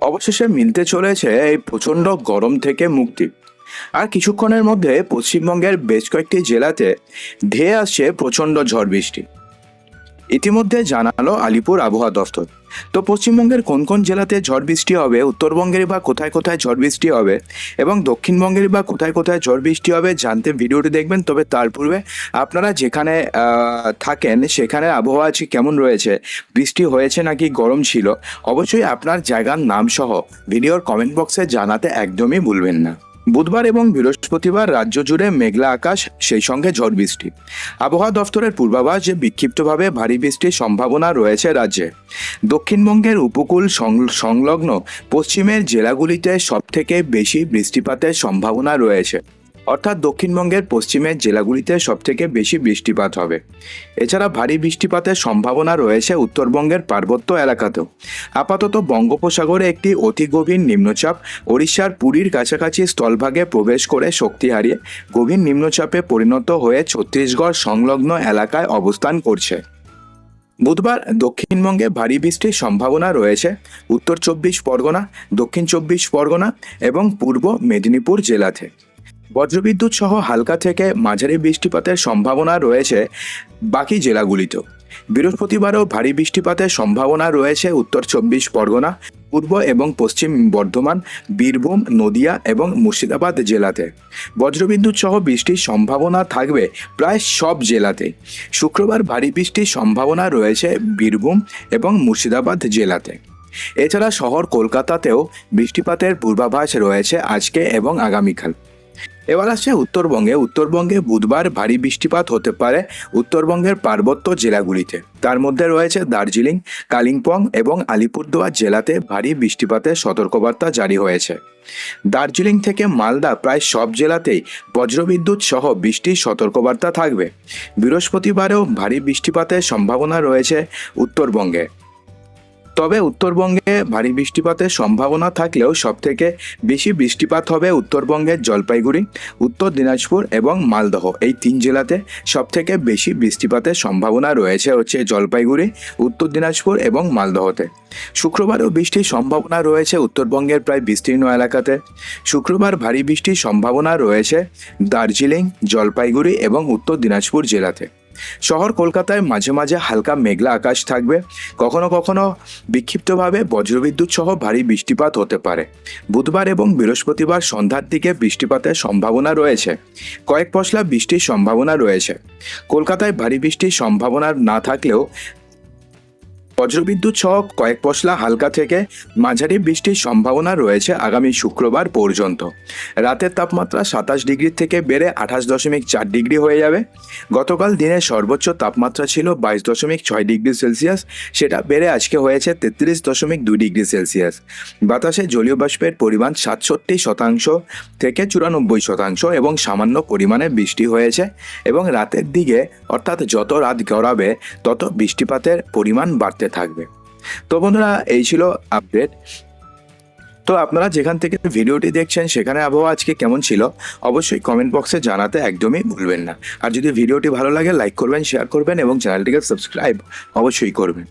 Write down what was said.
অবশেষে মিলতে চলেছে এই প্রচণ্ড গরম থেকে মুক্তি। আর কিছুক্ষণের মধ্যে পশ্চিমবঙ্গের বেশ কয়েকটি জেলাতে ধেয়ে আসছে প্রচণ্ড ঝড় বৃষ্টি। ইতিমধ্যে জানালো আলিপুর আবহাওয়া দফতর। তো পশ্চিমবঙ্গের কোন কোন জেলাতে ঝড় বৃষ্টি হবে, উত্তরবঙ্গের বা কোথায় কোথায় ঝড় বৃষ্টি হবে এবং দক্ষিণবঙ্গের বা কোথায় কোথায় ঝড় বৃষ্টি হবে জানতে ভিডিওটি দেখবেন। তবে তার পূর্বে আপনারা যেখানে থাকেন সেখানে আবহাওয়া আজকে কেমন রয়েছে, বৃষ্টি হয়েছে নাকি গরম ছিল, অবশ্যই আপনার জায়গার নাম সহ ভিডিওর কমেন্ট বক্সে জানাতে একদমই ভুলবেন না। বুধবার এবং বৃহস্পতিবার রাজ্য জুড়ে মেঘলা আকাশ, সেই সঙ্গে ঝড় বৃষ্টি। আবহাওয়া দফতরের পূর্বাভাস, যে বিক্ষিপ্তভাবে ভারী বৃষ্টির সম্ভাবনা রয়েছে রাজ্যে। দক্ষিণবঙ্গের উপকূল সংলগ্ন পশ্চিমের জেলাগুলিতে সবথেকে বেশি বৃষ্টিপাতের সম্ভাবনা রয়েছে। অর্থাৎ দক্ষিণবঙ্গের পশ্চিমের জেলাগুলিতে সবথেকে বেশি বৃষ্টিপাত হবে। এছাড়া ভারী বৃষ্টিপাতের সম্ভাবনা রয়েছে উত্তরবঙ্গের পার্বত্য এলাকাতেও। আপাতত বঙ্গোপসাগরে একটি অতি গভীর নিম্নচাপ, ওড়িশার পুরীর কাছাকাছি স্থলভাগে প্রবেশ করে শক্তি হারিয়ে গভীর নিম্নচাপে পরিণত হয়ে ছত্তিশগড় সংলগ্ন এলাকায় অবস্থান করছে। বুধবার দক্ষিণবঙ্গে ভারী বৃষ্টির সম্ভাবনা রয়েছে। উত্তর চব্বিশ পরগনা, দক্ষিণ চব্বিশ পরগনা এবং পূর্ব মেদিনীপুর জেলাতে। বজ্রবিদ্যুৎ সহ হালকা থেকে মাঝারি বৃষ্টিপাতের সম্ভাবনা রয়েছে বাকি জেলাগুলিতেও। বৃহস্পতিবারও ভারী বৃষ্টিপাতের সম্ভাবনা রয়েছে উত্তর চব্বিশ পরগনা, পূর্ব এবং পশ্চিম বর্ধমান, বীরভূম, নদিয়া এবং মুর্শিদাবাদ জেলাতে। বজ্রবিদ্যুৎ সহ বৃষ্টির সম্ভাবনা থাকবে প্রায় সব জেলাতে। শুক্রবার ভারী বৃষ্টির সম্ভাবনা রয়েছে বীরভূম এবং মুর্শিদাবাদ জেলাতে। এছাড়া শহর কলকাতাতেও বৃষ্টিপাতের পূর্বাভাস রয়েছে আজকে এবং আগামীকাল। এবার আসছে উত্তরবঙ্গে। উত্তরবঙ্গে বুধবার ভারী বৃষ্টিপাত হতে পারে উত্তরবঙ্গের পার্বত্য জেলাগুলিতে। তার মধ্যে রয়েছে দার্জিলিং, কালিম্পং এবং আলিপুরদুয়ার জেলাতে ভারী বৃষ্টিপাতের সতর্কবার্তা জারি হয়েছে। দার্জিলিং থেকে মালদা প্রায় সব জেলাতেই বজ্রবিদ্যুৎ সহ বৃষ্টির সতর্কবার্তা থাকবে। বৃহস্পতিবারেও ভারী বৃষ্টিপাতের সম্ভাবনা রয়েছে উত্তরবঙ্গে। তবে উত্তরবঙ্গে ভারী বৃষ্টিপাতের সম্ভাবনা থাকলেও সবথেকে বেশি বৃষ্টিপাত হবে উত্তরবঙ্গের জলপাইগুড়ি, উত্তর দিনাজপুর এবং মালদহ। এই তিন জেলাতে সবথেকে বেশি বৃষ্টিপাতের সম্ভাবনা রয়েছে হচ্ছে জলপাইগুড়ি, উত্তর দিনাজপুর এবং মালদহতে। শুক্রবারও বৃষ্টির সম্ভাবনা রয়েছে উত্তরবঙ্গের প্রায় বিস্তীর্ণ এলাকাতে। শুক্রবার ভারী বৃষ্টির সম্ভাবনা রয়েছে দার্জিলিং, জলপাইগুড়ি এবং উত্তর দিনাজপুর জেলাতে। শহর কলকাতায় মাঝে মাঝে হালকা মেঘলা আকাশ থাকবে। কখনো কখনো বিক্ষিপ্তভাবে বজ্রবিদ্যুৎ সহ ভারী বৃষ্টিপাত হতে পারে। বুধবার এবং বৃহস্পতিবার সন্ধ্যার দিকে বৃষ্টিপাতের সম্ভাবনা রয়েছে। কয়েক পশলা বৃষ্টির সম্ভাবনা রয়েছে। কলকাতায় ভারী বৃষ্টির সম্ভাবনা না থাকলেও বজ্রবিদ্যুৎ সহ কয়েক পশলা হালকা থেকে মাঝারি বৃষ্টির সম্ভাবনা রয়েছে আগামী শুক্রবার পর্যন্ত। রাতের তাপমাত্রা সাতাশ ডিগ্রি থেকে বেড়ে আঠাশ দশমিক চার ডিগ্রি হয়ে যাবে। গতকাল দিনের সর্বোচ্চ তাপমাত্রা ছিল বাইশ দশমিক ছয় ডিগ্রি সেলসিয়াস, সেটা বেড়ে আজকে হয়েছে তেত্রিশ দশমিক দুই ডিগ্রি সেলসিয়াস। বাতাসে জলীয় বাষ্পের পরিমাণ সাতষট্টি শতাংশ থেকে চুরানব্বই শতাংশ এবং সামান্য পরিমাণে বৃষ্টি হয়েছে এবং রাতের দিকে অর্থাৎ যত রাত গড়াবে, তত বৃষ্টিপাতের পরিমাণ বাড়তে থাকবে। তো বন্ধুরা, এই ছিল আপডেট তো আপনারা যেখান থেকে ভিডিওটি দেখছেন, সেখানে আবহাওয়া আজকে কেমন ছিল, অবশ্যই কমেন্ট বক্সে জানাতে একদমই ভুলবেন না। আর যদি ভিডিওটি ভালো লাগে লাইক করবেন শেয়ার করবেন এবং চ্যানেলটিকে সাবস্ক্রাইব অবশ্যই করবেন।